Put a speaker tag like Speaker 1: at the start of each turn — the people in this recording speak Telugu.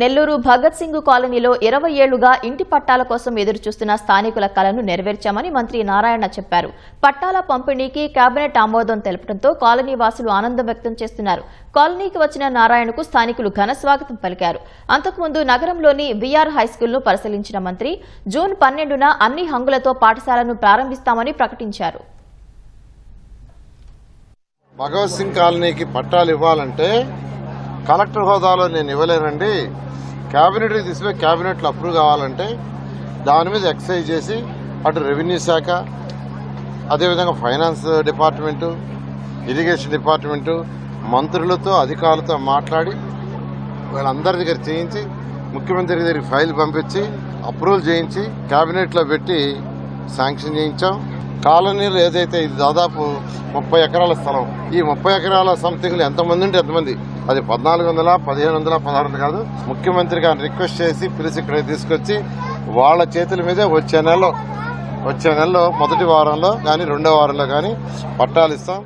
Speaker 1: నెల్లూరు భగత్ సింగ్ కాలనీలో ఇరవై ఏళ్ళుగా ఇంటి పట్టాల కోసం ఎదురుచూస్తున్న స్థానికుల కలను నెరవేర్చామని మంత్రి నారాయణ చెప్పారు. పట్టాల పంపిణీకి కేబినెట్ ఆమోదం తెలపడంతో కాలనీ వాసులు ఆనందం వ్యక్తం చేస్తున్నారు. కాలనీకి వచ్చిన నారాయణకు స్థానికులు ఘన స్వాగతం పలికారు. అంతకుముందు నగరంలోని విఆర్ హైస్కూల్ను పరిశీలించిన మంత్రి జూన్ పన్నెండున అన్ని హంగులతో పాఠశాలను ప్రారంభిస్తామని ప్రకటించారు.
Speaker 2: భగవత్ సింగ్ కాలనీకి పట్టాలు ఇవ్వాలంటే కలెక్టర్ హోదాలో నేను ఇవ్వలేనండి. క్యాబినెట్కి తీసిపోయి క్యాబినెట్లో అప్రూవ్ కావాలంటే దాని మీద ఎక్సైజ్ చేసి అటు రెవెన్యూ శాఖ అదేవిధంగా ఫైనాన్స్ డిపార్ట్మెంటు ఇరిగేషన్ డిపార్ట్మెంటు మంత్రులతో అధికారులతో మాట్లాడి వీళ్ళందరి దగ్గర చేయించి ముఖ్యమంత్రి దగ్గరికి ఫైల్ పంపించి అప్రూవల్ చేయించి క్యాబినెట్లో పెట్టి శాంక్షన్ చేయించాం. కాలనీలు ఏదైతే ఇది దాదాపు ముప్పై ఎకరాల స్థలం ఈ ముప్పై ఎకరాల సంథింగ్లు ఎంతమంది ఉంటే ఎంతమంది? అది పద్నాలుగు వందల పదిహేను వందల పదహారు వందలు కాదు. ముఖ్యమంత్రి గారిని రిక్వెస్ట్ చేసి పిలిచి ఇక్కడ తీసుకొచ్చి వాళ్ళ చేతుల మీదే వచ్చే నెలలో వచ్చే నెలలో మొదటి వారంలో కానీ రెండో వారంలో కానీ పట్టాలు ఇస్తాం.